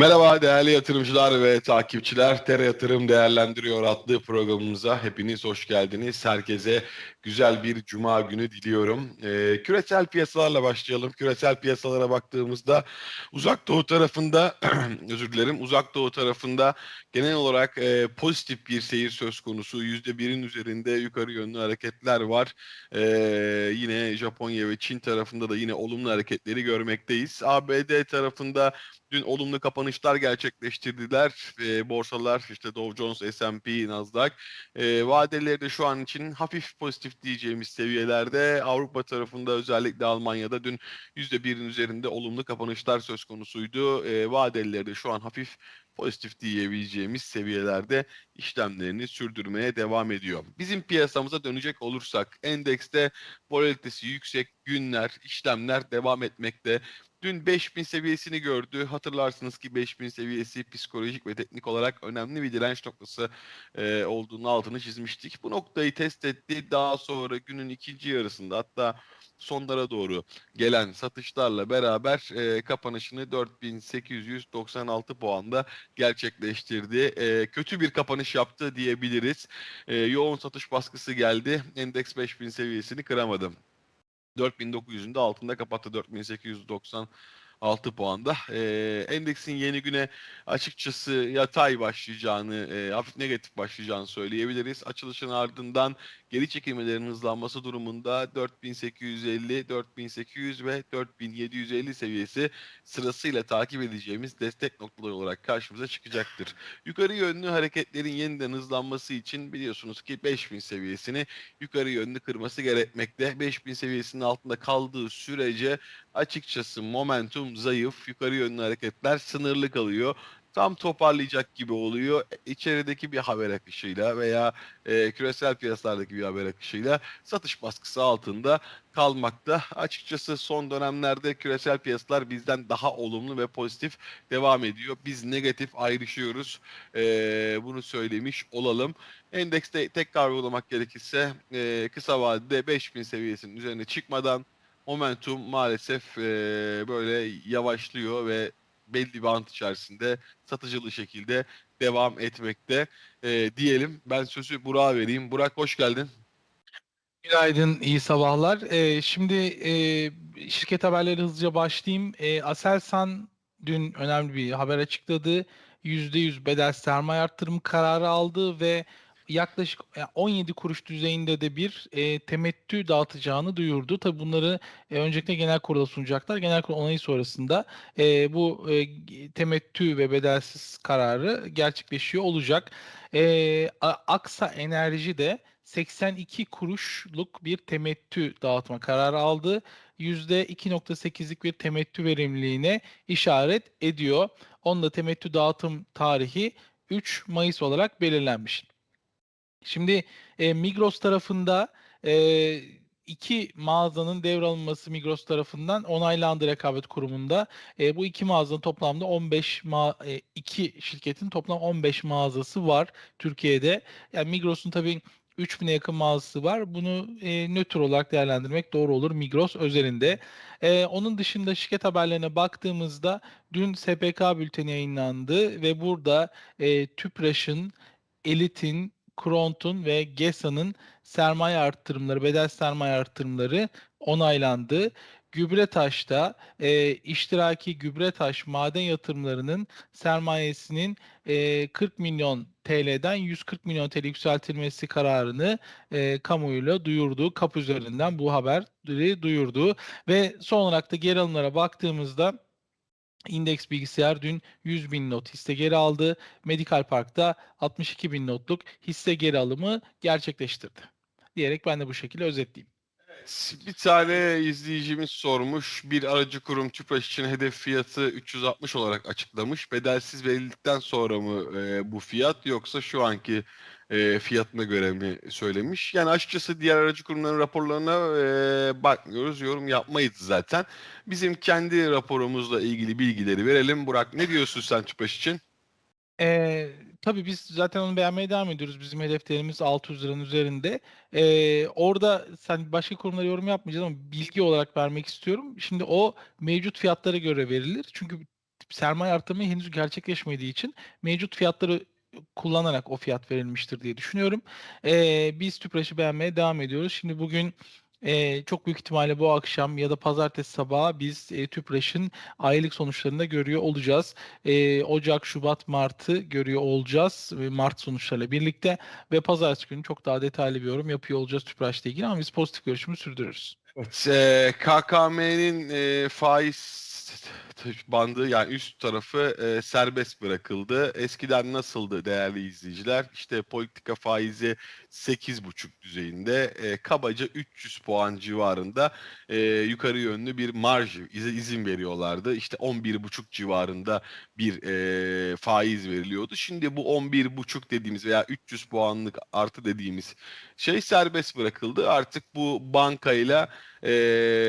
Merhaba değerli yatırımcılar ve takipçiler. Tere Yatırım Değerlendiriyor adlı programımıza hepiniz hoş geldiniz. Herkese güzel bir cuma günü diliyorum. Ee, küresel piyasalarla başlayalım. Küresel piyasalara baktığımızda uzak doğu tarafında özür dilerim uzak doğu tarafında genel olarak e, pozitif bir seyir söz konusu. %1'in üzerinde yukarı yönlü hareketler var. Ee, yine Japonya ve Çin tarafında da yine olumlu hareketleri görmekteyiz. ABD tarafında Dün olumlu kapanışlar gerçekleştirdiler. E, borsalar işte Dow Jones, S&P, Nasdaq. E, vadeleri de şu an için hafif pozitif diyeceğimiz seviyelerde. Avrupa tarafında özellikle Almanya'da dün %1'in üzerinde olumlu kapanışlar söz konusuydu. E, vadeleri de şu an hafif pozitif diyebileceğimiz seviyelerde işlemlerini sürdürmeye devam ediyor. Bizim piyasamıza dönecek olursak endekste volatilitesi yüksek günler, işlemler devam etmekte. Dün 5000 seviyesini gördü. Hatırlarsınız ki 5000 seviyesi psikolojik ve teknik olarak önemli bir direnç noktası e, olduğunu altını çizmiştik. Bu noktayı test etti. Daha sonra günün ikinci yarısında hatta sonlara doğru gelen satışlarla beraber e, kapanışını 4896 puanda gerçekleştirdi. E, kötü bir kapanış yaptı diyebiliriz. E, yoğun satış baskısı geldi. Endeks 5000 seviyesini kıramadı. 4900'ün de altında kapattı 4896 puanda. E, endeksin yeni güne açıkçası yatay başlayacağını, e, hafif negatif başlayacağını söyleyebiliriz. Açılışın ardından geri çekilmelerin hızlanması durumunda 4850, 4800 ve 4750 seviyesi sırasıyla takip edeceğimiz destek noktaları olarak karşımıza çıkacaktır. Yukarı yönlü hareketlerin yeniden hızlanması için biliyorsunuz ki 5000 seviyesini yukarı yönlü kırması gerekmekte. 5000 seviyesinin altında kaldığı sürece açıkçası momentum zayıf, yukarı yönlü hareketler sınırlı kalıyor tam toparlayacak gibi oluyor. E, içerideki bir haber akışıyla veya e, küresel piyasalardaki bir haber akışıyla satış baskısı altında kalmakta. Açıkçası son dönemlerde küresel piyasalar bizden daha olumlu ve pozitif devam ediyor. Biz negatif ayrışıyoruz. E, bunu söylemiş olalım. Endekste tekrar uygulamak gerekirse e, kısa vadede 5000 seviyesinin üzerine çıkmadan momentum maalesef e, böyle yavaşlıyor ve belli bir bant içerisinde satıcılı şekilde devam etmekte e, diyelim. Ben sözü Burak'a vereyim. Burak hoş geldin. Günaydın, iyi sabahlar. Ee, şimdi e, şirket haberleri hızlıca başlayayım. E, Aselsan dün önemli bir haber açıkladı. %100 bedel sermaye arttırımı kararı aldı ve yaklaşık 17 kuruş düzeyinde de bir e, temettü dağıtacağını duyurdu. Tabii bunları e, öncelikle genel kurula sunacaklar. Genel kurul onayı sonrasında e, bu e, temettü ve bedelsiz kararı gerçekleşiyor olacak. E, Aksa Enerji de 82 kuruşluk bir temettü dağıtma kararı aldı. %2.8'lik bir temettü verimliliğine işaret ediyor. Onun da temettü dağıtım tarihi 3 Mayıs olarak belirlenmiş. Şimdi e, Migros tarafında e, iki mağazanın devralınması Migros tarafından onaylandı rekabet kurumunda. E, bu iki mağazanın toplamda 15 ma e, iki şirketin toplam 15 mağazası var Türkiye'de. Yani Migros'un tabii 3000'e yakın mağazası var. Bunu e, nötr olarak değerlendirmek doğru olur Migros özelinde. E, onun dışında şirket haberlerine baktığımızda dün SPK bülteni yayınlandı ve burada e, Tüpraş'ın, Elit'in, Kront'un ve GESA'nın sermaye arttırımları, bedel sermaye arttırımları onaylandı. Gübretaş'ta e, iştiraki Gübretaş maden yatırımlarının sermayesinin e, 40 milyon TL'den 140 milyon TL yükseltilmesi kararını e, kamuoyuyla duyurdu. Kap üzerinden bu haberi duyurdu. Ve son olarak da geri alımlara baktığımızda İndeks bilgisayar dün 100 bin not hisse geri aldı. Medical Park'ta 62 bin notluk hisse geri alımı gerçekleştirdi. Diyerek ben de bu şekilde özetleyeyim. Bir tane izleyicimiz sormuş. Bir aracı kurum Tüpraş için hedef fiyatı 360 olarak açıklamış. Bedelsiz verildikten sonra mı e, bu fiyat yoksa şu anki e, fiyatına göre mi söylemiş? Yani açıkçası diğer aracı kurumların raporlarına e, bakmıyoruz. Yorum yapmayız zaten. Bizim kendi raporumuzla ilgili bilgileri verelim. Burak ne diyorsun sen Tüpraş için? Ee, tabii biz zaten onu beğenmeye devam ediyoruz. Bizim hedeflerimiz 600 liranın üzerinde. Ee, orada sen başka kurumlara yorum yapmayacağız ama bilgi olarak vermek istiyorum. Şimdi o mevcut fiyatlara göre verilir. Çünkü sermaye artırımı henüz gerçekleşmediği için mevcut fiyatları kullanarak o fiyat verilmiştir diye düşünüyorum. Ee, biz Tüpraş'ı beğenmeye devam ediyoruz. Şimdi bugün e, çok büyük ihtimalle bu akşam ya da pazartesi sabahı biz e, Tüpraş'ın aylık sonuçlarını da görüyor olacağız. E, Ocak, Şubat, Mart'ı görüyor olacağız. ve Mart sonuçlarıyla birlikte ve pazartesi günü çok daha detaylı bir yorum yapıyor olacağız Tüpraş'la ilgili ama biz pozitif görüşümüzü sürdürürüz. Evet, e, KKM'nin e, faiz bandı yani üst tarafı e, serbest bırakıldı. Eskiden nasıldı değerli izleyiciler? İşte politika faizi 8,5 düzeyinde e, kabaca 300 puan civarında e, yukarı yönlü bir marj iz- izin veriyorlardı. İşte 11,5 civarında bir e, faiz veriliyordu. Şimdi bu 11,5 dediğimiz veya 300 puanlık artı dediğimiz şey serbest bırakıldı. Artık bu bankayla e,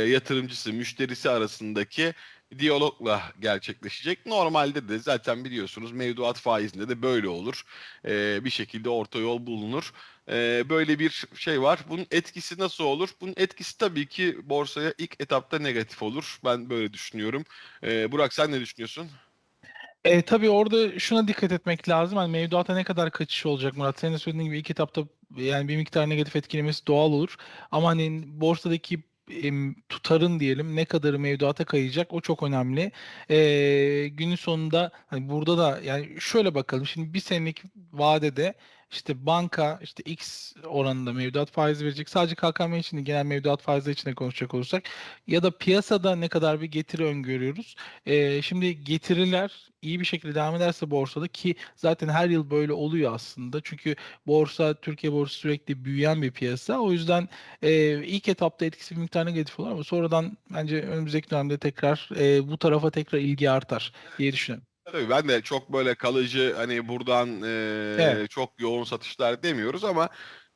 yatırımcısı, müşterisi arasındaki diyalogla gerçekleşecek. Normalde de zaten biliyorsunuz mevduat faizinde de böyle olur. E, bir şekilde orta yol bulunur. E, böyle bir şey var. Bunun etkisi nasıl olur? Bunun etkisi tabii ki borsaya ilk etapta negatif olur. Ben böyle düşünüyorum. E, Burak sen ne düşünüyorsun? E, tabii orada şuna dikkat etmek lazım. Hani mevduata ne kadar kaçış olacak Murat? Senin de söylediğin gibi ilk etapta yani bir miktar negatif etkilemesi doğal olur. Ama hani borsadaki tutarın diyelim ne kadarı mevduata kayacak o çok önemli. E, günün sonunda hani burada da yani şöyle bakalım. Şimdi bir senelik vadede işte banka işte X oranında mevduat faizi verecek. Sadece KKM için genel mevduat faizi için de konuşacak olursak ya da piyasada ne kadar bir getiri öngörüyoruz. Ee, şimdi getiriler iyi bir şekilde devam ederse borsada ki zaten her yıl böyle oluyor aslında. Çünkü borsa, Türkiye borsası sürekli büyüyen bir piyasa. O yüzden e, ilk etapta etkisi bir miktar negatif olur ama sonradan bence önümüzdeki dönemde tekrar e, bu tarafa tekrar ilgi artar diye düşünüyorum. Tabii ben de çok böyle kalıcı hani buradan e, Evet. çok yoğun satışlar demiyoruz ama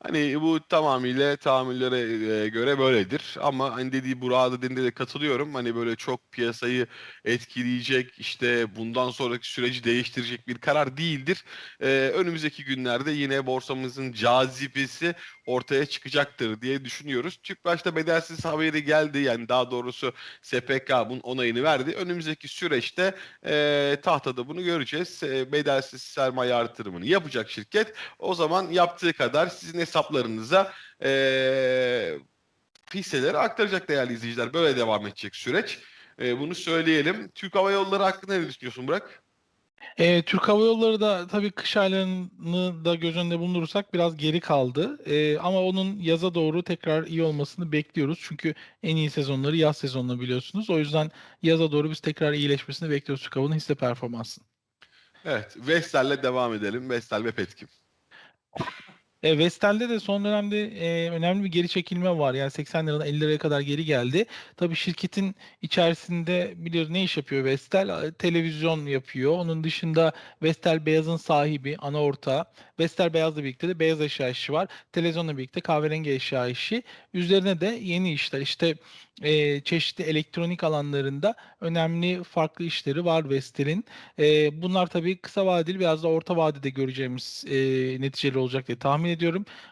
hani bu tamamıyla tahammüllere e, göre böyledir. Ama hani dediği Burak'a dediğinde de katılıyorum. Hani böyle çok piyasayı etkileyecek işte bundan sonraki süreci değiştirecek bir karar değildir. E, önümüzdeki günlerde yine borsamızın cazibesi ortaya çıkacaktır diye düşünüyoruz. Tüpraş'ta bedelsiz haberi geldi yani daha doğrusu SPK bunun onayını verdi. Önümüzdeki süreçte e, tahtada bunu göreceğiz. E, bedelsiz sermaye artırımını yapacak şirket. O zaman yaptığı kadar sizin hesaplarınıza e, hisseleri aktaracak değerli izleyiciler. Böyle devam edecek süreç. E, bunu söyleyelim. Türk Hava Yolları hakkında ne düşünüyorsun Burak? Ee, Türk Hava Yolları da tabii kış aylarını da göz önünde bulundurursak biraz geri kaldı. Ee, ama onun yaza doğru tekrar iyi olmasını bekliyoruz. Çünkü en iyi sezonları yaz sezonları biliyorsunuz. O yüzden yaza doğru biz tekrar iyileşmesini bekliyoruz Türk Hava'nın hisse performansını. Evet. Vestel'le devam edelim. Vestel ve Petkim. E, Vestel'de de son dönemde e, önemli bir geri çekilme var. Yani 80 liradan 50 liraya kadar geri geldi. Tabii şirketin içerisinde biliyoruz ne iş yapıyor Vestel? E, Televizyon yapıyor. Onun dışında Vestel Beyaz'ın sahibi, ana ortağı. Vestel Beyaz'la birlikte de beyaz eşya işi var. Televizyonla birlikte kahverengi eşya işi. Üzerine de yeni işler. İşte e, çeşitli elektronik alanlarında önemli farklı işleri var Vestel'in. E, bunlar tabii kısa vadeli biraz da orta vadede göreceğimiz e, neticeli olacak diye tahmin ediyorum.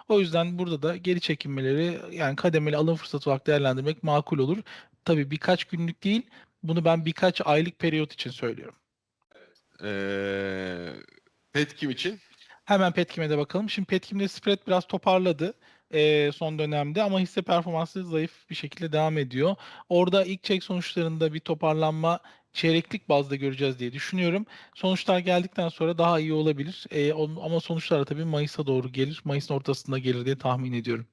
O yüzden burada da geri çekilmeleri yani kademeli alım fırsatı olarak değerlendirmek makul olur. Tabii birkaç günlük değil. Bunu ben birkaç aylık periyot için söylüyorum. Ee, Petkim için Hemen Petkim'e de bakalım. Şimdi Petkim'de spread biraz toparladı e, son dönemde ama hisse performansı zayıf bir şekilde devam ediyor. Orada ilk çek sonuçlarında bir toparlanma çeyreklik bazda göreceğiz diye düşünüyorum. Sonuçlar geldikten sonra daha iyi olabilir. E, on- ama sonuçlar tabii Mayıs'a doğru gelir. Mayıs'ın ortasında gelir diye tahmin ediyorum.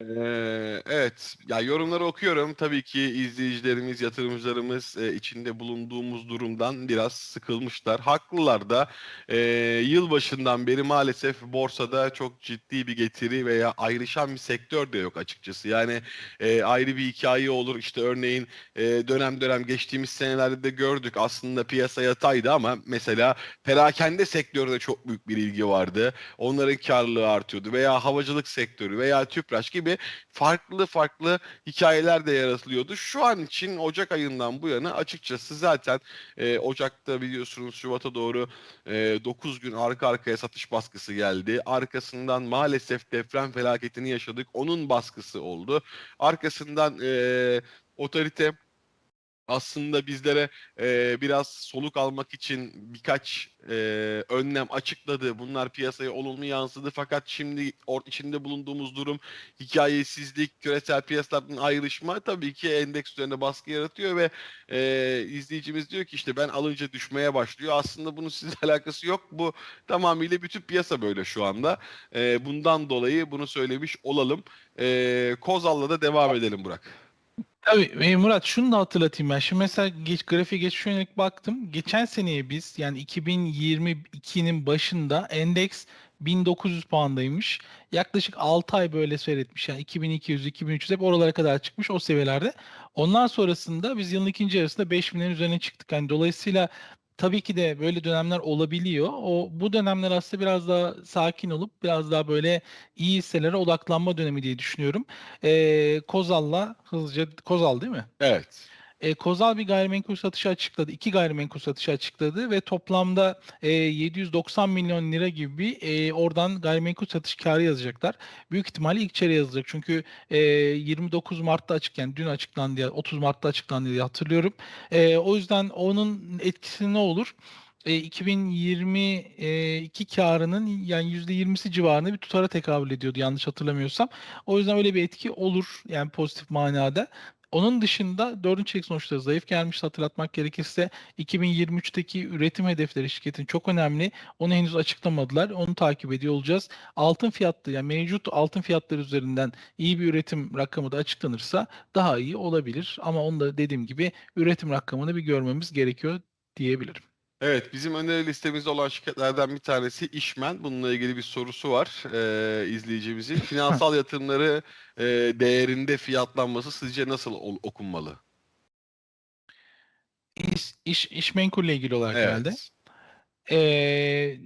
Ee, evet, ya yorumları okuyorum. Tabii ki izleyicilerimiz, yatırımcılarımız e, içinde bulunduğumuz durumdan biraz sıkılmışlar. Haklılar da. E, yılbaşından beri maalesef borsada çok ciddi bir getiri veya ayrışan bir sektör de yok açıkçası. Yani e, ayrı bir hikaye olur. İşte örneğin e, dönem dönem geçtiğimiz senelerde de gördük. Aslında piyasa yataydı ama mesela perakende sektörde çok büyük bir ilgi vardı. Onların karlılığı artıyordu veya havacılık sektörü veya tüpraş gibi farklı farklı hikayeler de yaratılıyordu. Şu an için Ocak ayından bu yana açıkçası zaten e, Ocak'ta biliyorsunuz Şubat'a doğru e, 9 gün arka arkaya satış baskısı geldi. Arkasından maalesef deprem felaketini yaşadık. Onun baskısı oldu. Arkasından e, otorite aslında bizlere e, biraz soluk almak için birkaç e, önlem açıkladı. Bunlar piyasaya olumlu yansıdı fakat şimdi or, içinde bulunduğumuz durum hikayesizlik, küresel piyasalardan ayrışma tabii ki endeks üzerine baskı yaratıyor ve e, izleyicimiz diyor ki işte ben alınca düşmeye başlıyor. Aslında bunun sizle alakası yok. Bu tamamıyla bütün piyasa böyle şu anda. E, bundan dolayı bunu söylemiş olalım. E, Kozal'la da devam edelim Burak. Tabii e, Murat şunu da hatırlatayım ben. Şimdi mesela geç, grafiğe geçmiş yönelik baktım. Geçen seneye biz yani 2022'nin başında endeks 1900 puandaymış. Yaklaşık 6 ay böyle seyretmiş. Yani 2200, 2300 hep oralara kadar çıkmış o seviyelerde. Ondan sonrasında biz yılın ikinci yarısında 5000'lerin üzerine çıktık. Yani dolayısıyla tabii ki de böyle dönemler olabiliyor. O bu dönemler aslında biraz daha sakin olup biraz daha böyle iyi hisselere odaklanma dönemi diye düşünüyorum. Ee, Kozal'la hızlıca Kozal değil mi? Evet. E, Kozal bir gayrimenkul satışı açıkladı. iki gayrimenkul satışı açıkladı ve toplamda e, 790 milyon lira gibi bir e, oradan gayrimenkul satış karı yazacaklar. Büyük ihtimalle ilk çeyreğe yazacak. Çünkü e, 29 Mart'ta açık yani dün açıklandı diye 30 Mart'ta açıklandı diye hatırlıyorum. E, o yüzden onun etkisi ne olur? E, 2022 karının yani %20'si civarında bir tutara tekabül ediyordu yanlış hatırlamıyorsam. O yüzden öyle bir etki olur yani pozitif manada. Onun dışında dördüncü çeyrek sonuçları zayıf gelmiş hatırlatmak gerekirse 2023'teki üretim hedefleri şirketin çok önemli. Onu henüz açıklamadılar. Onu takip ediyor olacağız. Altın fiyatlı yani mevcut altın fiyatları üzerinden iyi bir üretim rakamı da açıklanırsa daha iyi olabilir. Ama onu da dediğim gibi üretim rakamını bir görmemiz gerekiyor diyebilirim. Evet, bizim öneri listemizde olan şirketlerden bir tanesi İşmen. Bununla ilgili bir sorusu var e, izleyicimizin. Finansal yatırımları e, değerinde fiyatlanması sizce nasıl ol- okunmalı? İş, iş, iş menkulle ilgili olarak herhalde. Evet. Ee,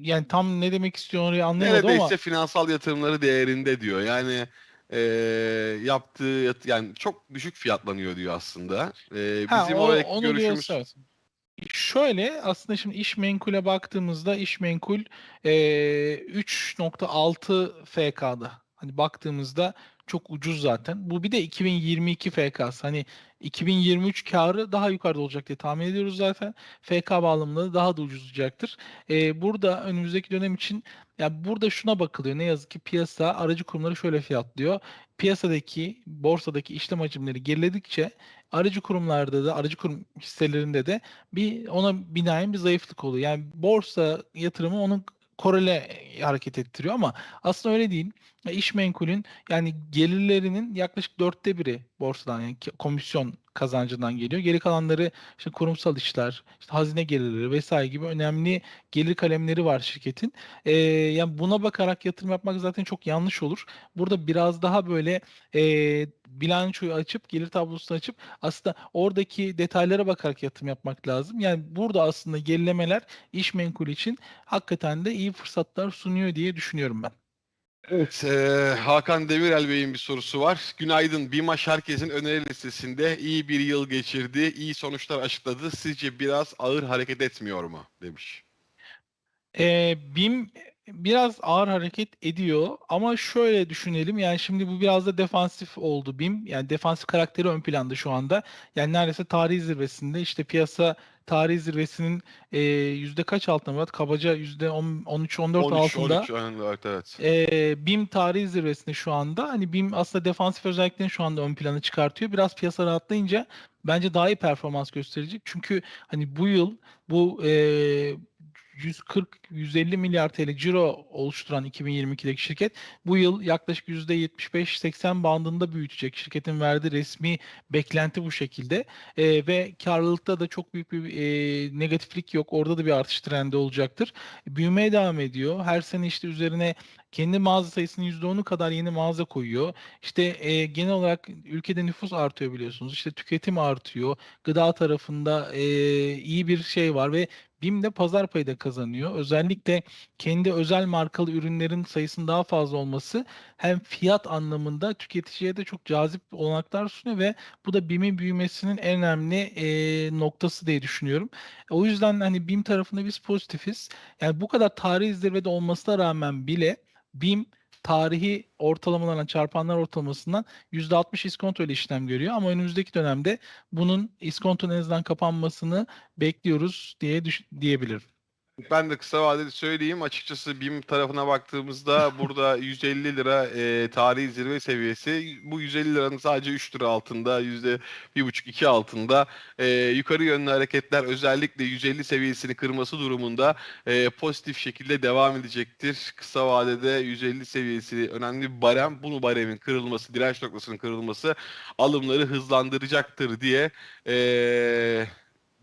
yani tam ne demek istiyor orayı anlayamadım Neredeyse ama finansal yatırımları değerinde diyor. Yani e, yaptığı yat- yani çok düşük fiyatlanıyor diyor aslında. E, Ha, bizim o- oradaki onu görüşümüz diyorsa evet. Şöyle aslında şimdi iş menkule baktığımızda iş menkul eee 3.6 FK'da. Hani baktığımızda çok ucuz zaten. Bu bir de 2022 FK'sı. Hani 2023 karı daha yukarıda olacak diye tahmin ediyoruz zaten. FK bağlamında da daha da ucuzlayacaktır. Eee, burada önümüzdeki dönem için ya burada şuna bakılıyor. Ne yazık ki piyasa aracı kurumları şöyle fiyatlıyor. Piyasadaki, borsadaki işlem hacimleri geriledikçe aracı kurumlarda da aracı kurum hisselerinde de bir ona binaen bir zayıflık oluyor. Yani borsa yatırımı onun korele hareket ettiriyor ama aslında öyle değil. İş menkulün yani gelirlerinin yaklaşık dörtte biri borsadan yani komisyon kazancından geliyor. Geri kalanları işte kurumsal işler, işte hazine gelirleri vesaire gibi önemli gelir kalemleri var şirketin. E, yani buna bakarak yatırım yapmak zaten çok yanlış olur. Burada biraz daha böyle e, bilançoyu açıp gelir tablosunu açıp aslında oradaki detaylara bakarak yatırım yapmak lazım. Yani burada aslında gerilemeler iş menkul için hakikaten de iyi fırsatlar sunuyor diye düşünüyorum ben. Evet, eee, Hakan Demirel Bey'in bir sorusu var. Günaydın. BİMAŞ herkesin öneri listesinde iyi bir yıl geçirdi, iyi sonuçlar açıkladı. Sizce biraz ağır hareket etmiyor mu? demiş. Ee, BİM biraz ağır hareket ediyor ama şöyle düşünelim yani şimdi bu biraz da defansif oldu BİM yani defansif karakteri ön planda şu anda yani neredeyse tarih zirvesinde işte piyasa tarih zirvesinin e, yüzde kaç altında Murat? Kabaca yüzde 13-14 13, altında. 13, aynen, evet, evet. Ee, BİM tarih zirvesinde şu anda. Hani BİM aslında defansif özelliklerini şu anda ön plana çıkartıyor. Biraz piyasa rahatlayınca bence daha iyi performans gösterecek. Çünkü hani bu yıl bu e, 140-150 milyar TL ciro oluşturan 2022'deki şirket bu yıl yaklaşık %75-80 bandında büyütecek. Şirketin verdiği resmi beklenti bu şekilde. E, ve karlılıkta da çok büyük bir e, negatiflik yok. Orada da bir artış trendi olacaktır. Büyümeye devam ediyor. Her sene işte üzerine kendi mağaza sayısının %10'u kadar yeni mağaza koyuyor. İşte e, genel olarak ülkede nüfus artıyor biliyorsunuz. İşte tüketim artıyor. Gıda tarafında e, iyi bir şey var ve BİM de pazar payı da kazanıyor. Özellikle kendi özel markalı ürünlerin sayısının daha fazla olması hem fiyat anlamında tüketiciye de çok cazip olanaklar sunuyor ve bu da BİM'in büyümesinin en önemli e, noktası diye düşünüyorum. O yüzden hani BİM tarafında biz pozitifiz. Yani bu kadar tarih zirvede olmasına rağmen bile BİM tarihi ortalamalarına çarpanlar ortalamasından %60 iskonto ile işlem görüyor. Ama önümüzdeki dönemde bunun iskonto en azından kapanmasını bekliyoruz diye diyebilirim. Ben de kısa vadeli söyleyeyim. Açıkçası BİM tarafına baktığımızda burada 150 lira e, tarihi zirve seviyesi. Bu 150 liranın sadece 3 lira altında, %1,5-2 altında. E, yukarı yönlü hareketler özellikle 150 seviyesini kırması durumunda e, pozitif şekilde devam edecektir. Kısa vadede 150 seviyesi önemli bir barem. Bunu baremin kırılması, direnç noktasının kırılması alımları hızlandıracaktır diye e,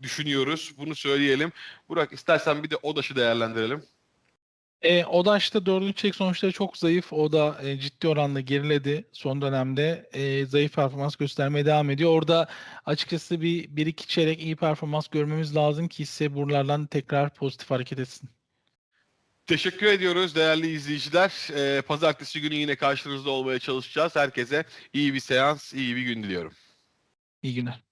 düşünüyoruz. Bunu söyleyelim. Burak istersen bir de ODAŞ'ı değerlendirelim. E, Odaş'ta dördüncü çeyrek sonuçları çok zayıf. O da e, ciddi oranda geriledi son dönemde. E, zayıf performans göstermeye devam ediyor. Orada açıkçası bir, bir iki çeyrek iyi performans görmemiz lazım ki hisse buralardan tekrar pozitif hareket etsin. Teşekkür ediyoruz değerli izleyiciler. Ee, pazartesi günü yine karşınızda olmaya çalışacağız. Herkese iyi bir seans, iyi bir gün diliyorum. İyi günler.